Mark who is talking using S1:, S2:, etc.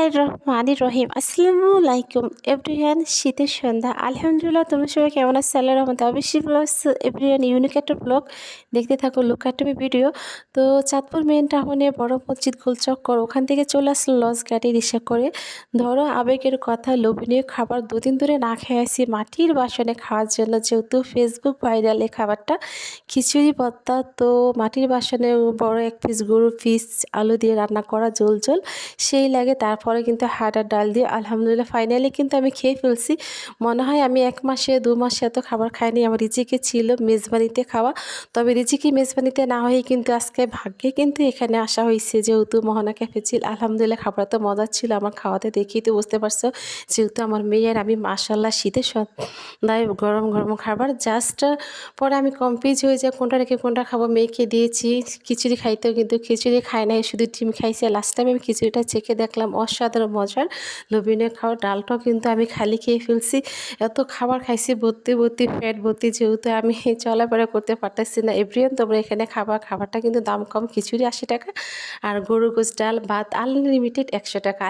S1: বিসমিল্লাহির রহিম আসসালামু আলাইকুম এভরিওয়ান শীতের সন্ধ্যা। আলহামদুলিল্লাহ, তোমরা সবাই কেমন আছো? আল্লাহ রহমতে অবশ্যই প্লাস এভরিওয়ান ইউনিক একটা ব্লগ দেখতে থাকো লুক তুমি ভিডিও তো চাঁদপুর মেন টাউনে বড় মসজিদ গোলচক্কর ওখান থেকে চলে আসলো লস গাড়ি রিক্সা করে। ধরো, আবেগের কথা, লোভনীয় খাবার দুদিন ধরে না খেয়ে আসি। মাটির বাসনে খাওয়ার জন্য যেহেতু ফেসবুক ভাইরাল এই খাবারটা। খিচুড়ি ভর্তা তো মাটির বাসনে বড় এক পিস গরুর পিস আলু দিয়ে রান্না করা জল জল সেই লাগে তারপরে কিন্তু হাটার ডাল দিয়ে আলহামদুলিল্লাহ ফাইনালি কিন্তু আমি খেয়ে ফেলছি। মনে হয় আমি এক মাসে, দু মাসে এত খাবার খাইনি। আমার রিজিকে ছিল মেজবানিতে খাওয়া। তবে রিজিকে মেজবানিতে না হয়ে কিন্তু আজকে ভাগ্যে কিন্তু এখানে আসা হয়েছে। যেহেতু মোহনা ক্যাফে ছিল, আলহামদুলিল্লাহ খাবার তো মজা ছিল। আমার খাওয়াতে দেখেই তো বুঝতে পারছ। যেহেতু আমার মেয়ের আমি মাসাল্লাহ শীতের সন্ধ্যায় গরম গরম খাবার। জাস্ট পরে আমি কমপ্লিট হয়ে যায় কোনটা রেখে কোনটা খাব? মেয়েকে দিয়েছি। খিচুড়ি খাইতেও কিন্তু খিচুড়ি খাই নাই। শুধু ডিম খাইছে। লাস্ট টাইম আমি খিচুড়িটা চেখে দেখলাম। অসাধারণ মজার। নবীনে খাওয়া ডালটাও কিন্তু আমি খালি খেয়ে ফেলছি। এত খাবার খাইছি, ভর্তি ভর্তি ফ্যাট ভর্তি, যেহেতু আমি চলাফেরা করতে পারতেছি না। এভরিয়ান তোমরা এখানে খাবার, খাবারটা কিন্তু দাম কম, খিচুড়ি আশি টাকা, আর গরু গোস ডাল, ভাত আনলিমিটেড একশো টাকা।